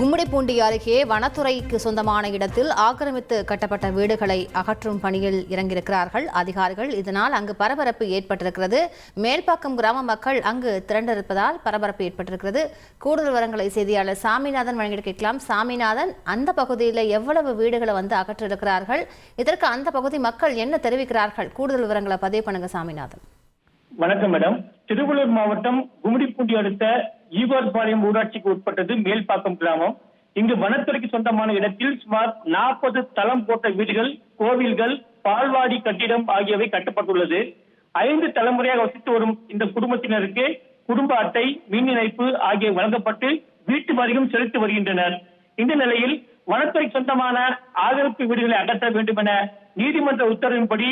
கும்மிடிப்பூண்டி அருகே வனத்துறைக்கு சொந்தமான இடத்தில் ஆக்கிரமித்து கட்டப்பட்ட வீடுகளை அகற்றும் பணியில் இறங்கியிருக்கிறார்கள். அதிகாரிகள் இதனால் அங்கு பரபரப்பு ஏற்பட்டிருக்கிறது. மேல்பாக்கம் கிராம மக்கள் அங்கு திரண்டிருப்பதால் பரபரப்பு ஏற்பட்டிருக்கிறது. கூடுதல் விவரங்களை செய்தியாளர் சாமிநாதன் வழங்கிட கேட்கலாம். சாமிநாதன் அந்த பகுதியில் எவ்வளவு வீடுகளை வந்து அகற்றிருக்கிறார்கள்? இதற்கு அந்த பகுதி மக்கள் என்ன தெரிவிக்கிறார்கள்? கூடுதல் விவரங்களை பதிவு பண்ணுங்க சாமிநாதன். வணக்கம் மேடம். திருவள்ளூர் மாவட்டம் கும்மிடிப்பூண்டி அடுத்த ஈவார்பாளையம் ஊராட்சிக்கு உட்பட்டது மேல்பாக்கம் கிராமம். இங்கு வனத்துறைக்கு சொந்தமான இடத்தில் சுமார் நாற்பது தளம் போட்ட வீடுகள் கோவில்கள் பால்வாடி கட்டிடம் ஆகியவை கட்டப்பட்டுள்ளது. ஐந்து தலைமுறையாக வசித்து வரும் இந்த குடும்பத்தினருக்கு குடும்ப அட்டை மின் இணைப்பு ஆகியவை வழங்கப்பட்டு வீட்டு வரியும் செலுத்தி வருகின்றனர். இந்த நிலையில் வனத்துறை சொந்தமான ஆதரவு வீடுகளை அகற்ற வேண்டும் என நீதிமன்ற உத்தரவின்படி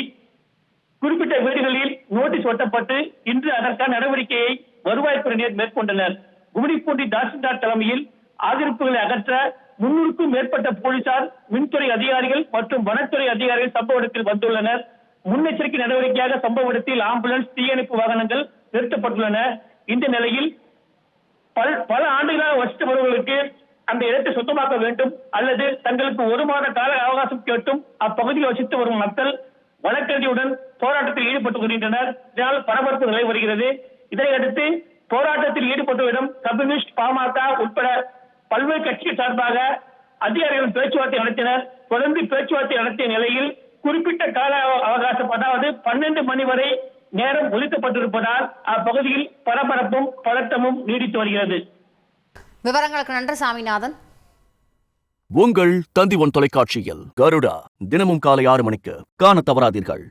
குறிப்பிட்ட வீடுகளில் நோட்டீஸ் ஒட்டப்பட்டு இன்னும் அதற்கான நடவடிக்கையை வருவாய்த்துறையினர் மேற்கொண்டனர். கும்மிடிப்பூண்டி தாசில்தார் தலைமையில் ஆக்கிரமிப்புகளை அகற்ற முன்னூறுக்கும் மேற்பட்ட போலீசார் மின்துறை அதிகாரிகள் மற்றும் வனத்துறை அதிகாரிகள் சம்பவ இடத்தில் வந்துள்ளனர். முன்னெச்சரிக்கை நடவடிக்கையாக சம்பவ இடத்தில் ஆம்புலன்ஸ் தீயணைப்பு வாகனங்கள் நிறுத்தப்பட்டுள்ளன. இந்த நிலையில் பல பல ஆண்டுகளாக வசித்து வருவர்களுக்கு அந்த இடத்தை சுத்தமாக்க வேண்டும். அல்லது தங்களுக்கு ஒரு மாத கால அவகாசம் கேட்டும் அப்பகுதியில் வசித்து வரும் மக்கள் வழக்கறிஞருடன் போராட்டத்தில் ஈடுபட்டு வருகின்றனர் இதனால் பரபரப்பு நிலை வருகிறது. இதனையடுத்து போராட்டத்தில் ஈடுபட்டுவிடும் கம்யூனிஸ்ட் பாமக உட்பட பல்வேறு கட்சிகள் சார்பாக அதிகாரிகள் பேச்சுவார்த்தை நடத்தினர். தொடர்ந்து பேச்சுவார்த்தை நடத்திய நிலையில் குறிப்பிட்ட கால அவ- அவகாசம் அதாவது பன்னெண்டு மணி வரை நேரம் ஒதுக்கப்பட்டிருப்பதால் அப்பகுதியில் பரபரப்பும் பதட்டமும் நீடித்து வருகிறது. விவரங்களுக்கு நன்றி சாமிநாதன். உங்கள் தந்தி ஒன் தொலைக்காட்சியில் கருடா தினமும் காலை ஆறு மணிக்கு காண தவறாதீர்கள்.